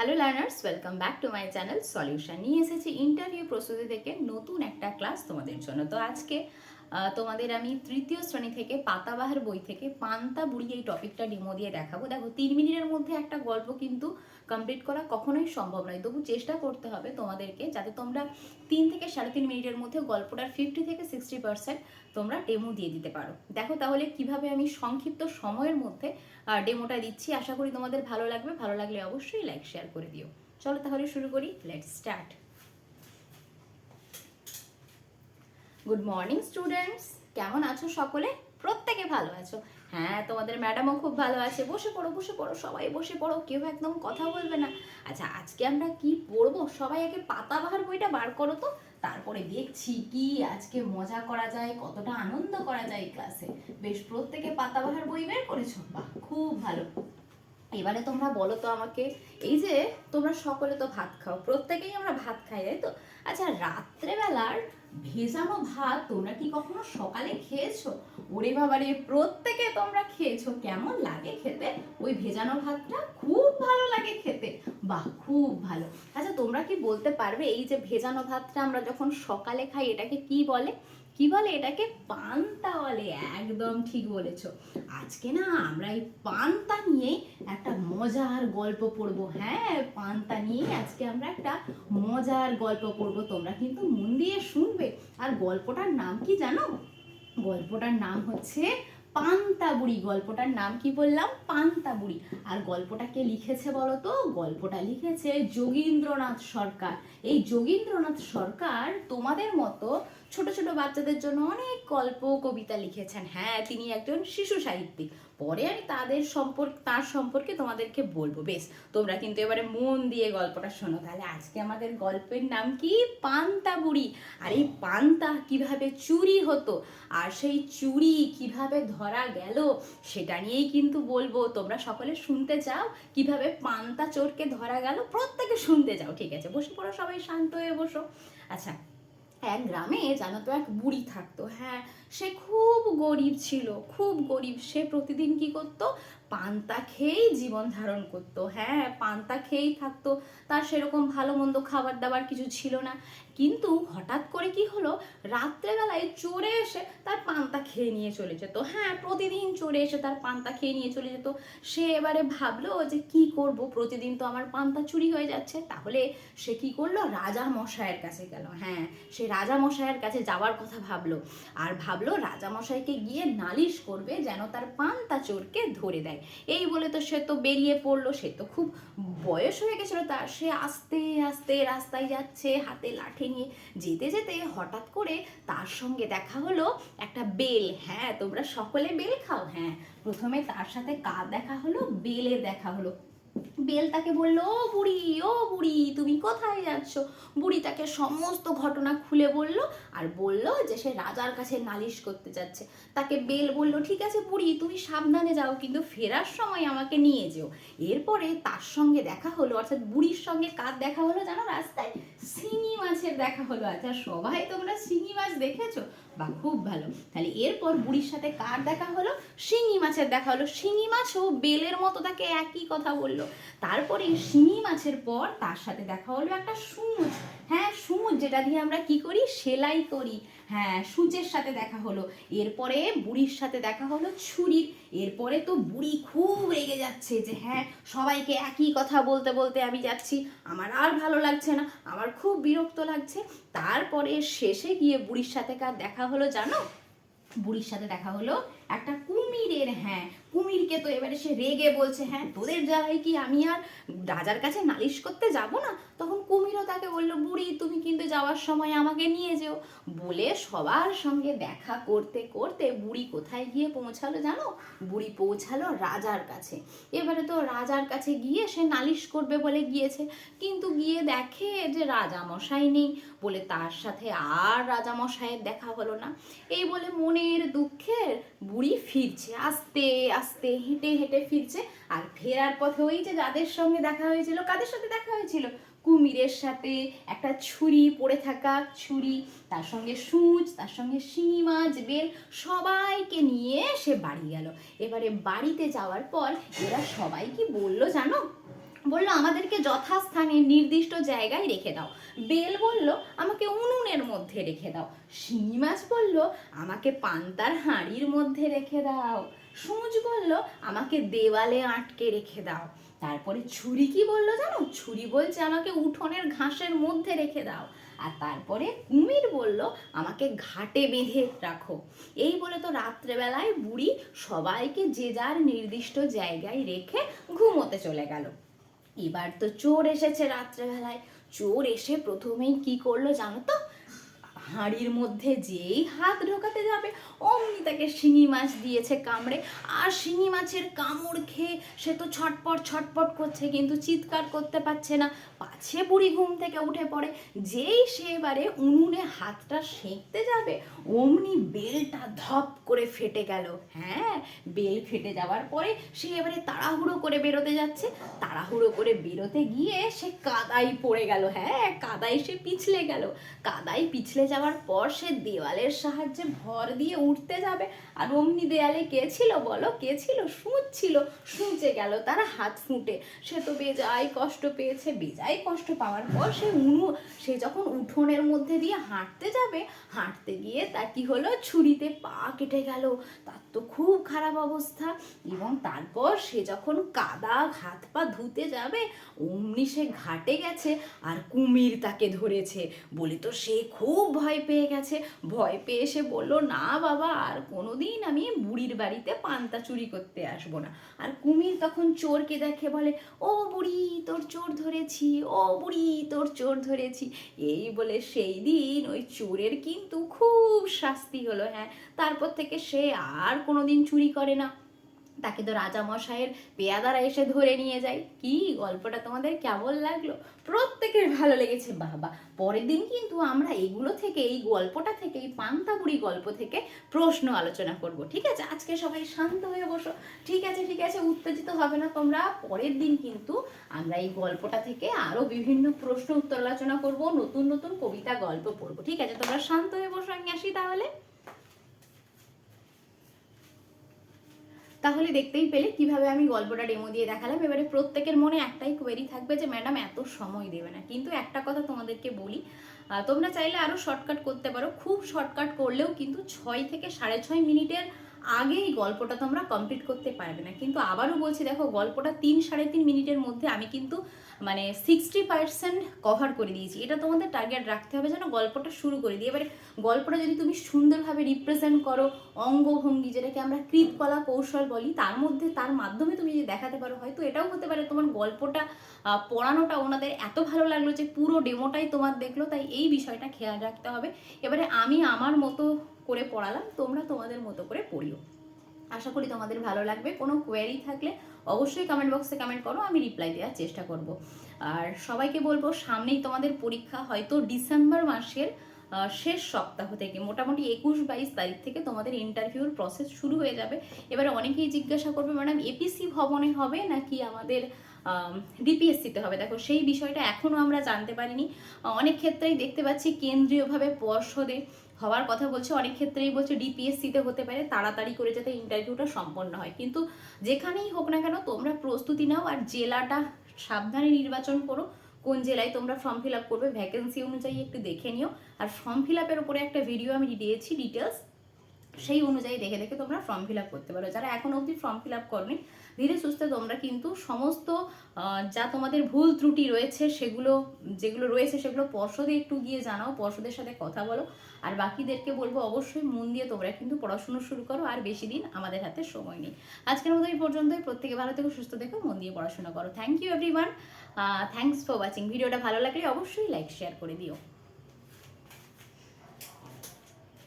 Hello learners welcome back to my channel solution নিয়ে এসেছি interview প্রস্তুতি থেকে নতুন একটা ক্লাস তোমাদের জন্য। তো আজকে তোমাদের আমি তৃতীয় শ্রেণি থেকে পাতাবাহার বই থেকে পান্তা বুড়ি এই টপিকটা ডিমো দিয়ে দেখাবো। দেখো, তিন মিনিটের মধ্যে একটা গল্প কিন্তু কমপ্লিট করা কখনোই সম্ভব নয়। তবু চেষ্টা করতে হবে তোমাদেরকে যাতে তোমরা তিন থেকে সাড়ে তিন মিনিটের মধ্যে গল্পটার ফিফটি থেকে সিক্সটি পার্সেন্ট তোমরা ডেমো দিয়ে দিতে পারো। দেখো তাহলে কীভাবে আমি সংক্ষিপ্ত সময়ের মধ্যে ডেমোটা দিচ্ছি। আশা করি তোমাদের ভালো লাগবে। ভালো লাগলে অবশ্যই লাইক শেয়ার করে দিও। চলো তাহলে শুরু করি। Let's start good morning students কেমন আছো সকলে? প্রত্যেকে ভালো আছো? হ্যাঁ তোমাদের ম্যাডামও খুব ভালো আছে। বসে পড়ো বসে পড়ো, সবাই বসে পড়ো, কেউ একদম কথা বলবে না। আচ্ছা আজকে আমরা কি পড়ব? সবাই আগে পাতাবাহার বইটা বার করো তো। তারপরে দেখছি কি আজকে মজা করা যায়, কতটা আনন্দ করা যায় ক্লাসে বেশ, প্রত্যেকে পাতাবাহার বই বের করেছ? বাহ, খুব ভালো। এবারে তোমরা বলো তো আমাকে, এই যে তোমরা সকলে তো ভাত খাও, প্রত্যেকেই আমরা ভাত খাই, তাই তো? আচ্ছা রাত্রেবেলার ভেজানো ভাত তোমরা কি কখনো সকালে খেয়েছো? ওরে বাবারে, প্রত্যেকে তোমরা খেয়েছো। কেমন লাগে খেতে? ওই ভেজানো ভাতটা খুব ভালো লাগে খেতে। বাহ, খুব ভালো। আচ্ছা তোমরা কি বলতে পারবে এই যে ভেজানো ভাতটা আমরা যখন সকালে খাই, এটাকে কি বলে? কি বলে এটাকে? পান্তা বলে। একদম ঠিক বলেছ। আজকে না আমরা এই পান্তা নিয়ে একটা মজার গল্প পড়ব। হ্যাঁ পান্তা নিয়ে আজকে আমরা একটা মজার গল্প পড়ব। তোমরা কিন্তু মন দিয়ে শুনবে। আর গল্পটার নাম কি জানো? গল্পটার নাম হচ্ছে পান্তা বুড়ি গল্পটার নাম কি বললাম? পান্তাবুড়ি। আর গল্পটা কে লিখেছে বলো তো গল্পটা লিখেছে যোগীন্দ্রনাথ সরকার। এই যোগীন্দ্রনাথ সরকার তোমাদের মতো ছোট ছোট বাচ্চাদের জন্য অনেক গল্প, কবিতা লিখেছেন। হ্যাঁ তিনি একজন শিশু সাহিত্যিক। পরে আমি তাদের সম্পর্ক, তার সম্পর্কে তোমাদেরকে বলব। বেশ, তোমরা কিন্তু এবারে মন দিয়ে গল্পটা শোনো। তাহলে আজকে আমাদের গল্পের নাম কি? পান্তা বুড়ি। আর এই পান্তা কীভাবে চুরি হতো? আর সেই চুরি কীভাবে ধরা গেল? সেটা নিয়েই কিন্তু বলব। তোমরা সকলে শুনতে চাও কীভাবে পান্তা চোরকে ধরা গেল। প্রত্যেকে শুনতে চাও ঠিক আছে? বসে পড়ো সবাই, শান্ত হয়ে বসো। আচ্ছা এক গ্রামে জানো তো এক বুড়ি থাকতো। হ্যাঁ সে খুব গরিব ছিল, খুব গরিব। সে প্রতিদিন কি করতো? পান্তা খেয়েই জীবন ধারণ করতো। হ্যাঁ পান্তা খেয়েই থাকতো। তার সেরকম ভালো মন্দ খাবার দাবার কিছু ছিল না। কিন্তু হঠাৎ করে কি হলো? রাত্রেবেলায় চড়ে এসে তার পান্তা খেয়ে নিয়ে চলে যেত। হ্যাঁ প্রতিদিন চড়ে এসে তার পান্তা খেয়ে নিয়ে চলে যেত। সে এবারে ভাবলো যে কি করব? প্রতিদিন তো আমার পান্তা চুরি হয়ে যাচ্ছে। তাহলে সে কি করল? রাজা মশাইয়ের কাছে গেল। হ্যাঁ সে রাজা মশাইয়ের কাছে যাওয়ার কথা ভাবলো। আর ভাবলো রাজা মশাইকে গিয়ে নালিশ করবে যেন তার পান্তা চোরকে ধরে দেয়। এই বলে তো সে তো বেরিয়ে পড়ল, সে তো খুব বয়স হয়ে গেছিল তার। সে আস্তে আস্তে রাস্তায় যাচ্ছে, হাতে লাঠি নিয়ে। যেতে যেতে হঠাৎ করে তার সঙ্গে দেখা হলো একটা বেল। হ্যাঁ তোমরা সকলে বেল খাও? হ্যাঁ প্রথমে তার সাথে কার দেখা হলো? বেলে দেখা হলো। বেল তাকে বলল, ও বুড়ি ও বুড়ি, তুমি কোথায় যাচ্ছ? বুড়ি তাকে সমস্ত ঘটনা খুলে বলল আর বলল যে সে রাজার কাছে নালিশ করতে যাচ্ছে। তাকে বেল বলল, ঠিক আছে বুড়ি, তুমি সাবধানে যাও, কিন্তু ফেরার সময় আমাকে নিয়ে যেও। এরপরে তার সঙ্গে দেখা হলো, অর্থাৎ বুড়ির সঙ্গে কার দেখা হলো জানো রাস্তায়? শিঙি মাছের দেখা হলো। আচ্ছা সবাই তোমরা শিঙি মাছ দেখেছ? বা খুব ভালো। তাহলে এরপর বুড়ির সাথে কার দেখা হলো? শিঙি মাছের দেখা হলো। শিঙি মাছও বেলের মতো তাকে একই কথা বলল। তারপরে শিঙি মাছের পর তার সাথে দেখা হলো একটা সুচ হ্যাঁ সুচ যেটা দিয়ে আমরা কি করি? সেলাই করি। হ্যাঁ সূচের সাথে দেখা হলো। এরপরে বুড়ির সাথে দেখা হলো ছুরির। এরপরে তো বুড়ি খুব রেগে যাচ্ছে যে হ্যাঁ সবাইকে একই কথা বলতে বলতে আমি যাচ্ছি। আমার আর ভালো লাগছে না, আমার খুব বিরক্ত লাগছে। তারপরে শেষে গিয়ে বুড়ির সাথে কার দেখা হলো জানো? বুড়ির সাথে দেখা হলো একটা কুমিরের হ্যাঁ। কুমিরকে তো এবারে সে রেগে বলছে হ্যাঁ তোদের জ্বালাই কি, আমি আর রাজার কাছে নালিশ করতে যাব না? তখন কুমিরও তাকে বলল, বুড়ি, তুমি কিন্তু যাওয়ার সময় আমাকে নিয়ে যেও। বলে সবার সঙ্গে দেখা করতে করতে বুড়ি কোথায় গিয়ে পৌঁছালো জানো? বুড়ি পৌঁছালো রাজার কাছে। এবারে তো রাজার কাছে গিয়ে সে নালিশ করবে বলে গিয়েছে। কিন্তু গিয়ে দেখে যে রাজা মশাই নেই বলে তার সাথে আর রাজা মশাইয়ের দেখা হলো না। এই বলে মনের দুঃখের বুড়ি ফিরছে। আস্তে আস্তে হেঁটে হেঁটে ফিরছে। আর ফেরার পথে ওই যে যাদের সঙ্গে দেখা হয়েছিল, কাদের সাথে দেখা হয়েছিল? কুমিরের সাথে একটা ছুরি পড়ে থাকা ছুরি, তার সঙ্গে সূচ, তার সঙ্গে শিঙি মাছ, বেল, সবাইকে নিয়ে সে বাড়ি গেল। এবারে বাড়িতে যাওয়ার পর এরা সবাই কি বলল জানো? বলল, আমাদেরকে যথাস্থানে নির্দিষ্ট জায়গায় রেখে দাও। বেল বলল, আমাকে উনুনের মধ্যে রেখে দাও। শিঙি মাছ বলল, আমাকে পান্তার হাঁড়ির মধ্যে রেখে দাও। সূচ বলল, আমাকে দেওয়ালে আটকে রেখে দাও। তারপরে ছুরি কি বলল জানো? ছুরি বলছে, আমাকে উঠোনের ঘাসের মধ্যে রেখে দাও। আর তারপরে কুমির বলল, আমাকে ঘাটে বেঁধে রাখো। এই বলে তো রাত্রেবেলায় বুড়ি সবাইকে যে যার নির্দিষ্ট জায়গায় রেখে ঘুমোতে চলে গেল। এবার তো চোর এসেছে রাত্রেবেলায়। চোর এসে প্রথমেই কি করল জানো তো? হাঁড়ির মধ্যে যেই হাত ঢোকাতে যাবে, অমনি তাকে শিঙি মাছ দিয়েছে কামড়ে। আর শিঙি মাছের কামড় খেয়ে সে তো ছটপট ছটপট করছে, কিন্তু চিৎকার করতে পারছে না। পাছে বুড়ি ঘুম থেকে উঠে পড়ে। যেই সে এবারে উনুনে হাতটা সেঁকতে যাবে, অমনি বেলটা ধপ করে ফেটে গেল। হ্যাঁ বেল ফেটে যাওয়ার পরে সে এবারে তাড়াহুড়ো করে বেরোতে যাচ্ছে। তাড়াহুড়ো করে বেরোতে গিয়ে সে কাদাই পড়ে গেল। হ্যাঁ কাদাই সে পিছলে গেল। কাদাই পিছলে যাওয়ার পর সে দেওয়ালের সাহায্যে ভর দিয়ে উঠতে যাবে। আর অমনি দেয়ালে কে ছিল বলো? কে ছিল? সুঁচ ছিল। সুঁচে গেল তার হাত ফুটে। সে তো বেজায় কষ্ট পেয়েছে। বেজায় কষ্ট পাওয়ার পর সে উনু, সে যখন উঠোনের মধ্যে দিয়ে হাঁটতে যাবে, হাঁটতে গিয়ে তার কি হলো? ছুরিতে পা কেটে গেল। তার তো খুব খারাপ অবস্থা। এবং তারপর সে যখন কাদা হাত পা ধুতে যাবে, অমনি সে ঘাটে গেছে। আর কুমির তাকে ধরেছে। বলে তো সে খুব ভয় পেয়ে গেছে। ভয় পেয়ে সে বলল, না বাবা, আর কোনোদিন আমি বুড়ির বাড়িতে পান্তা চুরি করতে আসব না। আর কুমির তখন চোরকে দেখে বলে, ও বুড়ি, তোর চোর ধরেছি, ও বুড়ি, তোর চোর ধরেছি। এই বলে সেই দিন ওই চোরের কিন্তু খুব শাস্তি হলো হ্যাঁ। তারপর থেকে সে আর কোনোদিন চুরি করে না। তাকে তো রাজামশাইয়ের পেয়াদারা এসে ধরে নিয়ে যায়। কি গল্পটা তোমাদের কেমন লাগল? প্রত্যেকের ভালো লেগেছে, বাবা। পরের দিন কিন্তু আমরা এগুলো থেকে, এই গল্পটা থেকে, এই পান্তাবুড়ি গল্প থেকে প্রশ্ন আলোচনা করব, ঠিক আছে? আজকে সবাই শান্ত হয়ে বসো। ঠিক আছে ঠিক আছে, উত্তেজিত হবে না তোমরা। পরের দিন কিন্তু আমরা এই গল্পটা থেকে আরও বিভিন্ন প্রশ্ন উত্তর আলোচনা করব, নতুন নতুন কবিতা গল্প পড়ব। ঠিক আছে, তোমরা শান্ত হয়ে বসো, আমি আসি তাহলে। তাহলে দেখতেই পেলে কীভাবে আমি গল্পটা ডেমো দিয়ে দেখালাম। এবারে প্রত্যেকের মনে একটাই কোয়েরি থাকবে যে ম্যাডাম এত সময় দেবে না। কিন্তু একটা কথা তোমাদেরকে বলি তোমরা চাইলে আরও শর্টকাট করতে পারো। খুব শর্টকাট করলেও কিন্তু ছয় থেকে সাড়ে ছয় মিনিটের আগে এই গল্পটা তোমরা কমপ্লিট করতে পারবে না। কিন্তু আবারও বলছি, দেখো, গল্পটা তিন সাড়ে তিন মিনিটের মধ্যে আমি কিন্তু মানে সিক্সটি পার্সেন্ট কভার করে দিয়েছি। এটা তোমাদের টার্গেট রাখতে হবে যেন গল্পটা শুরু করে দিই। এবারে গল্পটা যদি তুমি সুন্দরভাবে রিপ্রেজেন্ট করো, অঙ্গভঙ্গি যেটাকে আমরা কৃতকলা কৌশল বলি, তার মধ্যে তার মাধ্যমে তুমি যদি দেখাতে পারো, হয়তো এটাও হতে পারে তোমার গল্পটা পড়ানোটা ওনাদের এত ভালো লাগল যে পুরো ডেমোটাই তোমার দেখল, তাই এই বিষয়টা খেয়াল রাখতে হবে। এবারে আমি আমার মতো করে পড়ালাম, তোমরা তোমাদের মতো করে পড়িও। আশা করি তোমাদের ভালো লাগবে। কোনো কোয়েরি থাকলে অবশ্যই কমেন্ট বক্সে কমেন্ট করো, আমি রিপ্লাই দেওয়ার চেষ্টা করব। আর সবাইকে বলব, সামনেই তোমাদের পরীক্ষা হয়তো ডিসেম্বর মাসের শেষ সপ্তাহ থেকে, মোটামুটি একুশ বাইশ তারিখ থেকে তোমাদের ইন্টারভিউর প্রসেস শুরু হয়ে যাবে। এবারে অনেকেই জিজ্ঞাসা করবে ম্যাডাম এপিসি ভবনে হবে নাকি আমাদের ডিপিএসসিতে হবে? দেখো, সেই বিষয়টা এখনও আমরা জানতে পারিনি। অনেক ক্ষেত্রেই দেখতে পাচ্ছি কেন্দ্রীয়ভাবে পর্ষদে হওয়ার কথা বলছে, অনেক ক্ষেত্রেই বলছে ডিপিএসসিতে হতে পারে, তাড়াতাড়ি করে যাতে ইন্টারভিউটা সম্পন্ন হয়। কিন্তু যেখানেই হোক না কেন, তোমরা প্রস্তুতি নাও আর জেলাটা সাবধানে নির্বাচন করো, কোন জেলায় তোমরা ফর্ম ফিল আপ করবে ভ্যাকেন্সি অনুযায়ী একটু দেখে নিও। আর ফর্ম ফিল আপের উপরে একটা ভিডিও আমি দিয়েছি ডিটেলস সেই অনুযায়ী দেখে দেখে তোমরা ফর্ম ফিল আপ করতে পারো। যারা এখন অবধি ফর্ম ফিল আপ করনি, ধীরে সুস্থে তোমরা কিন্তু সমস্ত যা তোমাদের ভুল ত্রুটি রয়েছে সেগুলো, যেগুলো রয়েছে সেগুলো পর্ষদে একটু গিয়ে জানাও, পর্ষদের সাথে কথা বলো। আর বাকিদেরকে বলব অবশ্যই মন দিয়ে তোমরা কিন্তু পড়াশুনো শুরু করো আর বেশি দিন আমাদের হাতে সময় নেই। আজকের মতো এই পর্যন্তই। প্রত্যেকে ভালো থেকো, সুস্থ থেকো, মন দিয়ে পড়াশোনা করো। Thank you everyone thanks for watching ভিডিওটা ভালো লাগলে অবশ্যই লাইক শেয়ার করে দিও।